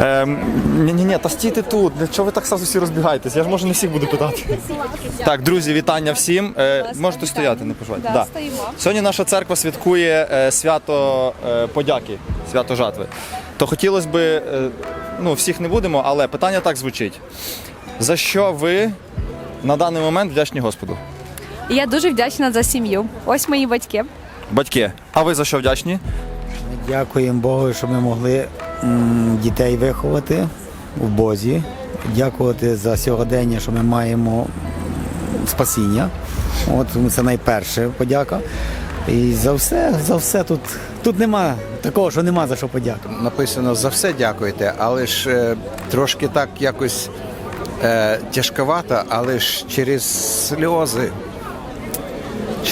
Ем, ні, ні, ні, та стійте тут. Для чого ви так сразу всі розбігаєтесь? Я ж може не всіх буду питати. Так, друзі, вітання всім. Е, можете стояти, не поживайте. Да. Сьогодні наша церква святкує е, свято е, подяки, свято жатви. То хотілося б, е, ну всіх не будемо, але питання так звучить. За що ви на даний момент вдячні Господу? Я дуже вдячна за сім'ю. Ось мої батьки. Батьки, а ви за що вдячні? Дякуємо Богу, що ми могли дітей виховати в Бозі. Дякувати за сьогодення, що ми маємо спасіння. От це найперше подяка. І за все, за все тут, тут нема такого, що нема за що подякувати. написано за все дякуйте, але ж е, трошки так якось е, тяжковато, але ж через сльози,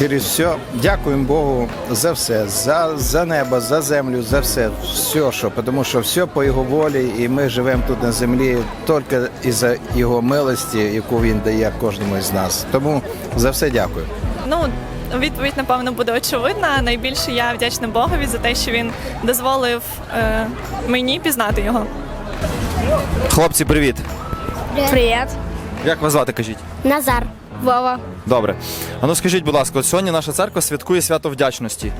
через все. Дякуємо Богу за все, за, за небо, за землю, за все, все, що, тому що все по його волі, і ми живемо тут на землі тільки із-за його милості, яку він дає кожному із нас. Тому за все дякую. Ну, відповідь, напевно, буде очевидна. Найбільше я вдячна Богові за те, що він дозволив е, мені пізнати його. Хлопці, привіт! Привіт. Як вас звати, кажіть? Назар. Вова. Добре. А ну скажіть, будь ласка, от сьогодні наша церква святкує свято вдячності.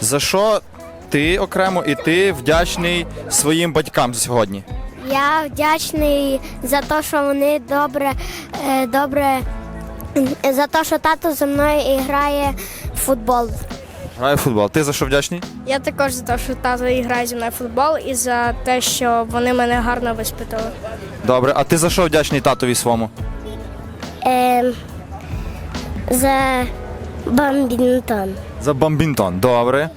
За що ти окремо і ти вдячний своїм батькам сьогодні? Я вдячний за те, що вони добре, е, добре за те, що тато зі мною грає в футбол. Грає в футбол. Ти за що вдячний? Я також за те, що тато грає зі мною в футбол, і за те, що вони мене гарно виспитали. Добре. А ти за що вдячний татові своєму? Е, за бамбінтон. За бомбінтон. Добре.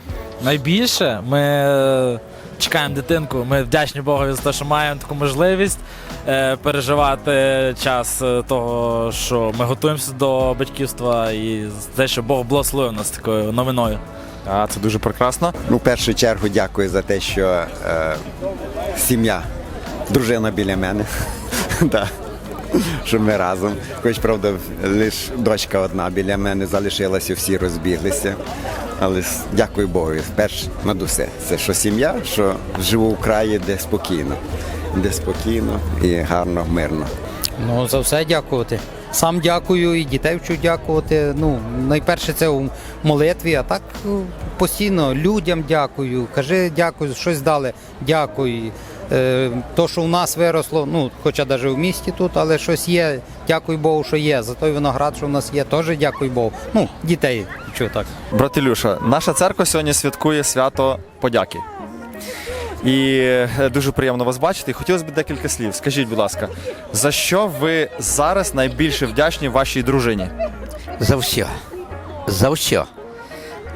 Найбільше ми е, чекаємо дитинку. Ми вдячні Богові за те, що маємо таку можливість е, переживати час е, того, що ми готуємося до батьківства, і за те, що Бог благословив нас такою новиною. А, це дуже прекрасно. Ну, в першу чергу дякую за те, що е, сім'я, дружина біля мене. да. Що ми разом. Хоч, правда, лише дочка одна біля мене залишилася, всі розбіглися. Але дякую Богу. Перш над усе. Це що сім'я, що живу в краї, де спокійно. Де спокійно і гарно, мирно. Ну, за все дякувати. Сам дякую і дітей вчу дякувати. Ну, найперше це у молитві, а так ну, постійно людям дякую. Кажи дякую, щось дали, дякую. Е, то, що у нас виросло, ну, хоча навіть в місті тут, але щось є. Дякую Богу, що є. За той виноград, що в нас є, теж дякую Богу. Ну, дітей вчу так. Брат Ілюша, наша церква сьогодні святкує свято подяки. І е, дуже приємно вас бачити. Хотілося б декілька слів. Скажіть, будь ласка, за що ви зараз найбільше вдячні вашій дружині? За все. За все.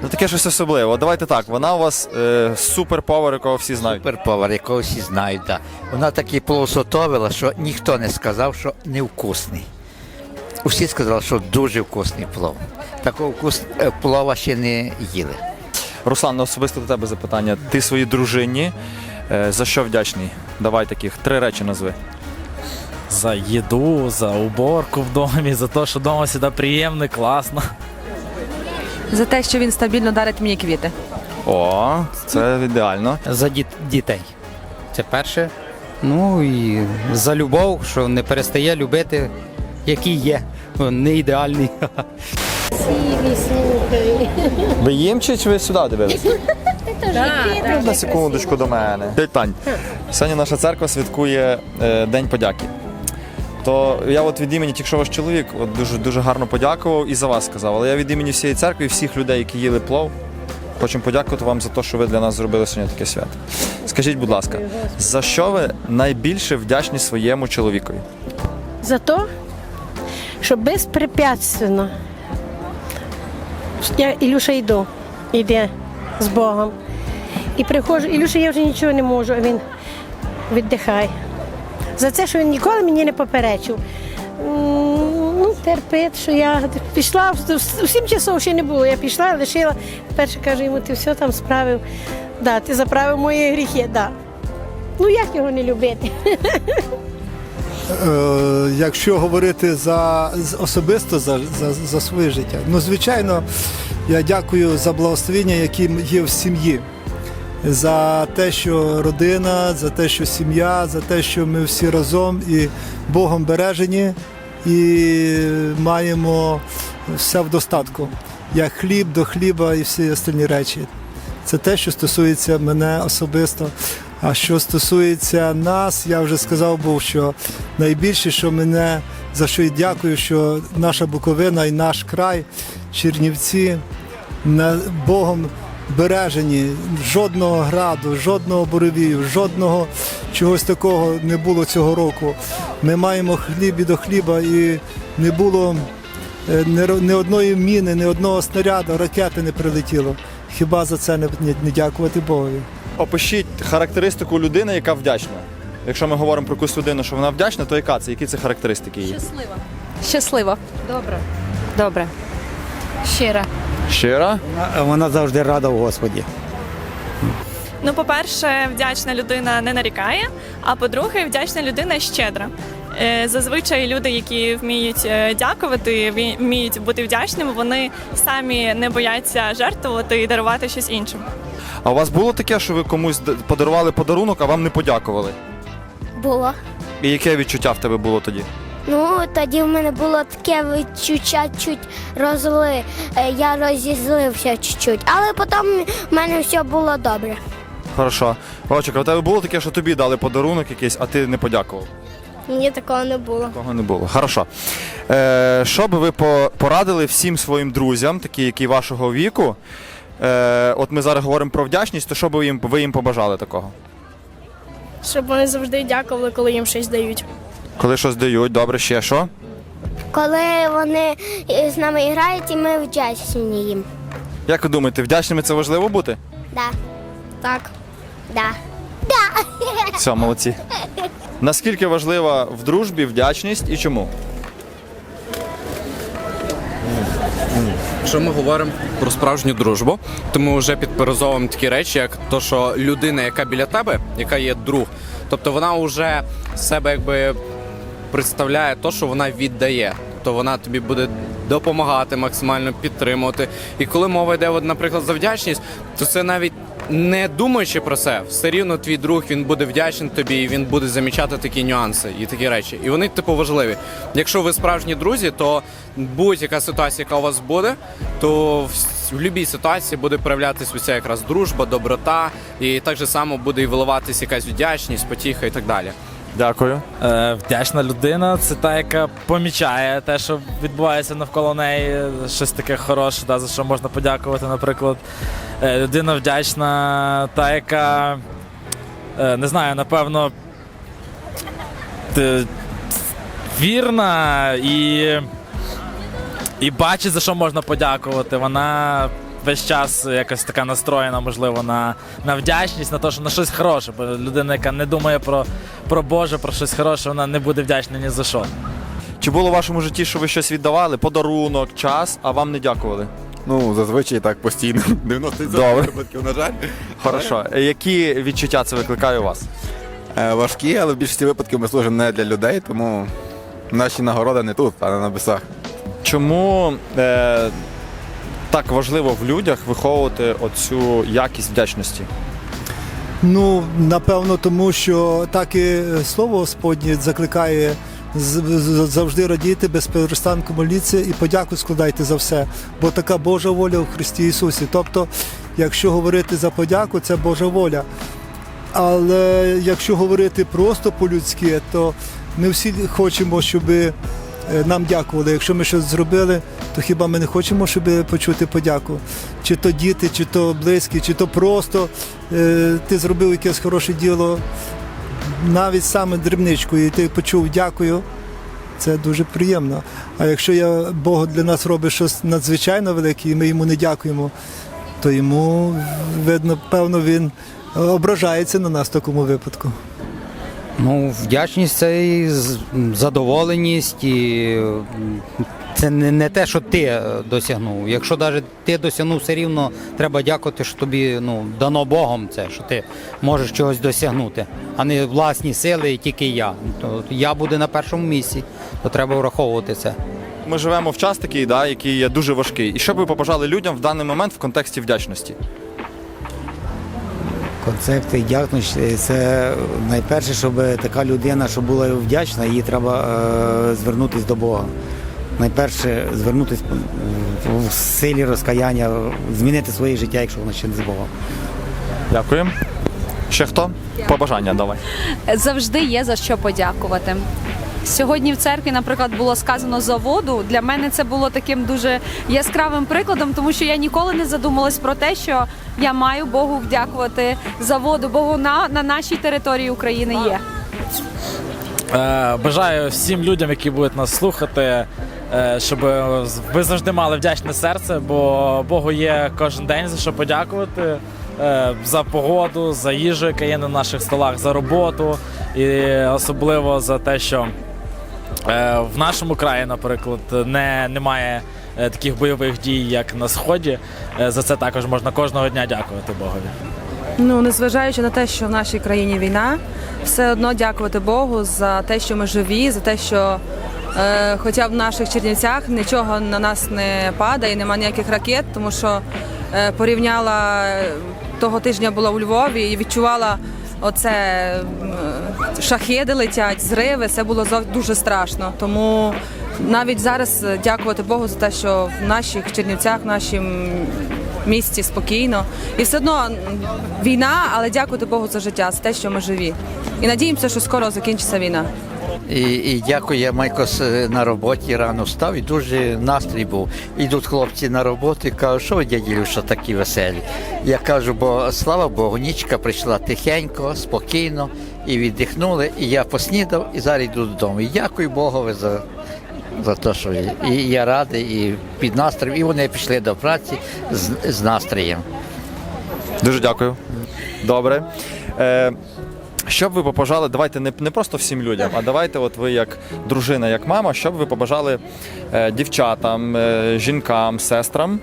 Ну таке щось особливе. Давайте так. Вона у вас е, суперповар, якого всі знають. Суперповар, якого всі знають. Да. Вона такий плов зготовила, що ніхто не сказав, що невкусний. Усі сказали, що дуже вкусний плов. Такого вкус е, плова ще не їли. Руслан, ну, особисто до тебе запитання. Ти своїй дружині е, за що вдячний? Давай таких три речі назви. За їду, за уборку в домі, за те, що вдома завжди приємно, класно. За те, що він стабільно дарить мені квіти. О, це ідеально. За діт- дітей. Це перше. Ну і за любов, що не перестає любити, який є. Не ідеальний. Ви їм чи чи ви сюди дивилися? На секундочку до мене. Тань, сьогодні наша церква святкує е, День подяки. То я от від імені, якщо ваш чоловік от дуже, дуже гарно подякував і за вас сказав, але я від імені всієї церкви і всіх людей, які їли плов, хочемо подякувати вам за те, що ви для нас зробили сьогодні таке свято. Скажіть, будь ласка, за що ви найбільше вдячні своєму чоловікові? за то, що безпрепятственно я Ілюша йду, йде з Богом. І приходжу, Ілюша, я вже нічого не можу, а він віддихай. За це, що він ніколи мені не поперечив. Ну, терпить, що я пішла, у сім часов ще не було. Я пішла, лишила. Перше каже йому, ти все там справив. Да, ти заправив мої гріхи, да. Ну як його не любити? Е, якщо говорити за особисто за, за, за своє життя, ну звичайно, я дякую за благословення, які є в сім'ї. За те, що родина, за те, що сім'я, за те, що ми всі разом і Богом бережені і маємо все в достатку, як хліб до хліба і всі остальні речі. Це те, що стосується мене особисто. А що стосується нас, я вже сказав був, що найбільше, що мене за що і дякую, що наша Буковина і наш край, Чернівці, Богом бережені, жодного граду, жодного буревію, жодного чогось такого не було цього року. Ми маємо хліб і до хліба, і не було е, ні, одної міни, ні одного снаряду, ракети не прилетіло. Хіба за це не, не, не дякувати Богові? Опишіть характеристику людини, яка вдячна. Якщо ми говоримо про якусь людину, що вона вдячна, то яка це? Які це характеристики її? Щаслива. Щаслива. Добре. Добре. Щира. Щира? Вона завжди рада в Господі. Ну, по-перше, вдячна людина не нарікає, а по-друге, вдячна людина щедра. Е, Зазвичай люди, які вміють е, дякувати, вміють бути вдячними, вони самі не бояться жертвувати і дарувати щось іншим. А у вас було таке, що ви комусь подарували подарунок, а вам не подякували? Було. І яке відчуття в тебе було тоді? Ну, тоді в мене було таке відчуття чуть розли. е, Я розізлився чуть-чуть, але потім в мене все було добре. Хорошо. Вовчик, а у тебе було таке, що тобі дали подарунок якийсь, а ти не подякував? Ні, такого не було. Такого не було. Хорошо. Е, що би ви по- порадили всім своїм друзям, такі, які вашого віку? Е, от ми зараз говоримо про вдячність, то що би їм, ви їм побажали такого? Щоб вони завжди дякували, коли їм щось дають. Коли щось дають, добре, ще що? Коли вони е, з нами грають, і ми вдячні їм. Як ви думаєте, вдячними це важливо бути? Да, Так. да. Все, молодці. Наскільки важлива в дружбі вдячність і чому? Якщо ми говоримо про справжню дружбу, то ми вже підперезовуємо такі речі, як то, що людина, яка біля тебе, яка є друг, тобто вона вже себе якби представляє то, що вона віддає. Тобто вона тобі буде допомагати максимально підтримувати. І коли мова йде, от, наприклад, за вдячність, то це навіть не думаючи про це, все рівно твій друг він буде вдячний тобі, і він буде замічати такі нюанси і такі речі. І вони типу важливі. Якщо ви справжні друзі, то будь-яка ситуація, яка у вас буде, то в, будь-якій ситуації буде проявлятися оця якраз дружба, доброта, і так же само буде і виливатися якась вдячність, потіха і так далі. Дякую. Е, вдячна людина це та, яка помічає те, що відбувається навколо неї, е, щось таке хороше, да, за що можна подякувати. Наприклад, Е, людина вдячна, та, яка е, не знаю, напевно, т- вірна і, і бачить, за що можна подякувати. Вона весь час якось така настроєна, можливо, на, на вдячність, на те, що на щось хороше. Бо людина, яка не думає про, про Боже, про щось хороше, вона не буде вдячна ні за що. Чи було в вашому житті, що ви щось віддавали, подарунок, час, а вам не дякували? Ну, зазвичай так постійно. 90% Добре. випадків, на жаль. Хорошо. Які відчуття це викликає у вас? Е, Важкі, але в більшості випадків ми служимо не для людей, тому наші нагороди не тут, а на небесах. Чому е, так важливо в людях виховувати оцю якість вдячності? Ну, напевно, тому що так і слово Господнє закликає завжди радіти, без перестанку моліться і подяку складайте за все, бо така Божа воля у Христі Ісусі. Тобто, якщо говорити за подяку, це Божа воля. Але якщо говорити просто по-людськи, то ми всі хочемо, щоб нам дякували. Якщо ми щось зробили, то хіба ми не хочемо, щоб почути подяку? Чи то діти, чи то близькі, чи то просто е, ти зробив якесь хороше діло, навіть саме дрібничкою, і ти почув дякую. Це дуже приємно. А якщо я Бог для нас робить щось надзвичайно велике, і ми йому не дякуємо, то йому видно, певно, він ображається на нас в такому випадку. Ну, вдячність це і задоволеність, і це не, не те, що ти е, досягнув. Якщо навіть ти досягнув, все рівно треба дякувати, що тобі ну, дано Богом це, що ти можеш чогось досягнути, а не власні сили і тільки я. То я буду на першому місці, то треба враховувати це. Ми живемо в час такий, да, який є дуже важкий. І що б ви побажали людям в даний момент в контексті вдячності? Концепти вдячності це найперше, щоб така людина, що була вдячна, їй треба е, звернутися до Бога. Найперше звернутися в силі розкаяння, змінити своє життя, якщо воно ще не з Богом. Дякую. Ще хто? Побажання давай. Завжди є за що подякувати. Сьогодні в церкві, наприклад, було сказано за воду. Для мене це було таким дуже яскравим прикладом, тому що я ніколи не задумалась про те, що я маю Богу вдякувати за воду, бо вона на нашій території України є. Е, бажаю всім людям, які будуть нас слухати, е, щоб ви завжди мали вдячне серце, бо Богу є кожен день за що подякувати. е, За погоду, за їжу, яка є на наших столах, за роботу, і особливо за те, що в нашому краї, наприклад, не, немає е, таких бойових дій, як на сході. Е, За це також можна кожного дня дякувати Богові. Ну, незважаючи на те, що в нашій країні війна, все одно дякувати Богу за те, що ми живі, за те, що е, хоча б в наших Чернівцях нічого на нас не падає, немає ніяких ракет, тому що е, порівняла е, того тижня була у Львові і відчувала оце е, шахеди летять, зриви. Це було дуже страшно. Тому навіть зараз е, дякувати Богу за те, що в наших Чернівцях, в нашім місті спокійно. І все одно війна, але дякувати Богу за життя, за те, що ми живі. І надіємося, що скоро закінчиться війна. І, і дякую, я Майкос на роботі рано встав і дуже настрій був. Ідуть хлопці на роботу і кажуть, що ви дяділю, що такі веселі. Я кажу, бо слава Богу, нічка прийшла тихенько, спокійно і віддихнули. І я поснідав і зараз йду додому. І дякую Богові за, за те, що є. і я радий, і під настроєм, і вони пішли до праці з, з настроєм. Дуже дякую. Добре. Е, що б ви побажали, давайте не, не просто всім людям, а давайте, от ви як дружина, як мама, що б ви побажали е, дівчатам, е, жінкам, сестрам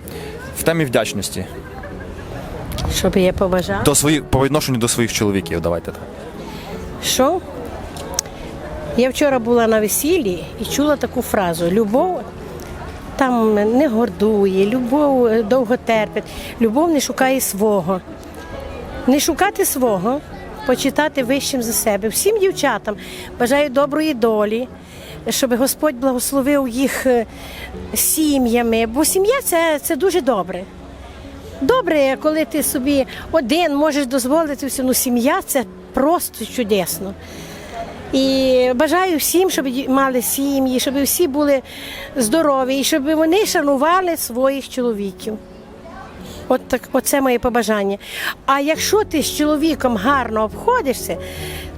в темі вдячності Щоб я побажав. до своїх по відношенню до своїх чоловіків. Давайте так. Що? Я вчора була на весіллі і чула таку фразу: любов там не гордує, любов е, довго терпить, любов не шукає свого. Не шукати свого, почитати вищим за себе. Всім дівчатам бажаю доброї долі, щоб Господь благословив їх е, сім'ями, бо сім'я це, це дуже добре. Добре, коли ти собі один можеш дозволити ну сім'я це просто чудесно. І бажаю всім, щоб мали сім'ї, щоб всі були здорові і щоб вони шанували своїх чоловіків. От так, оце моє побажання. А якщо ти з чоловіком гарно обходишся,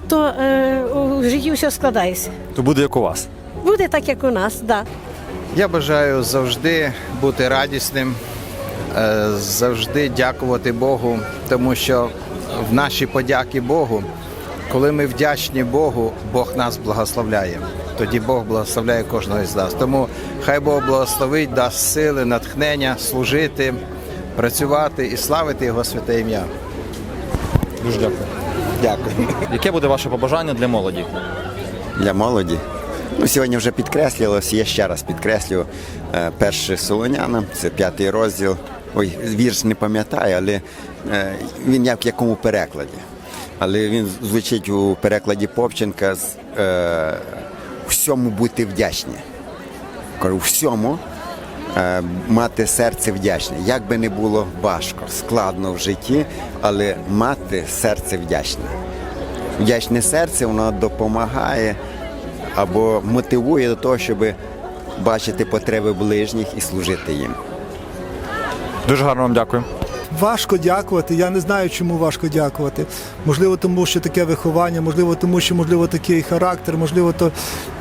то е, у житті все складається. То буде як у вас. Буде так, як у нас, так. Да. Я бажаю завжди бути радісним, е, завжди дякувати Богу, тому що в нашій подяки Богу, коли ми вдячні Богу, Бог нас благословляє. Тоді Бог благословляє кожного з нас. Тому хай Бог благословить, дасть сили, натхнення служити, працювати і славити Його святе ім'я. Дуже дякую. Дякую. Яке буде ваше побажання для молоді? Для молоді. Ну, сьогодні вже підкреслювалось, я ще раз підкреслю е, перше Солоняна, це п'ятий розділ. Ой, вірш не пам'ятаю, але е, він як в якому перекладі. Але він звучить у перекладі Попченка з е, всьому бути вдячні. Кажу, всьому е, мати серце вдячне. Як би не було важко, складно в житті, але мати серце вдячне. Вдячне серце воно допомагає або мотивує до того, щоб бачити потреби ближніх і служити їм. Дуже гарно вам дякую. Важко дякувати. Я не знаю, чому важко дякувати. Можливо, тому що таке виховання, можливо, тому що можливо такий характер, можливо, то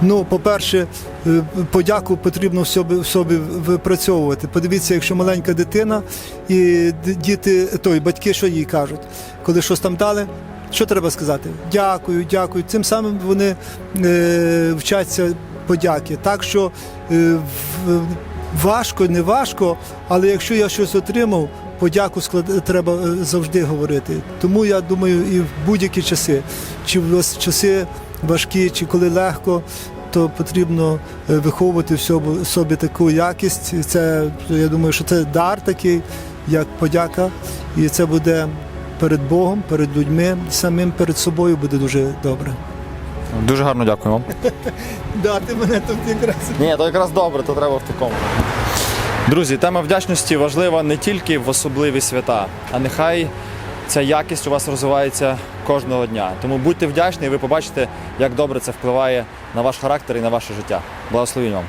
ну, по-перше, е, подяку потрібно в собі, в собі випрацьовувати. Подивіться, якщо маленька дитина і діти, той батьки, що їй кажуть, коли щось там дали. Що треба сказати? Дякую, дякую. Цим самим вони е, вчаться подяки. Так що е, в- важко, не важко, але якщо я щось отримав, подяку склад... треба е, завжди говорити. Тому я думаю, і в будь-які часи, чи в часи важкі, чи коли легко, то потрібно е, виховувати в собі, таку якість. Це я думаю, що це дар такий, як подяка, і це буде перед Богом, перед людьми, самим перед собою буде дуже добре. Дуже гарно дякую вам. Да, ти мене тут якраз. Ні, то якраз добре, то треба в такому. Друзі, тема вдячності важлива не тільки в особливі свята, а нехай ця якість у вас розвивається кожного дня. Тому будьте вдячні, і ви побачите, як добре це впливає на ваш характер і на ваше життя. Благословінь вам.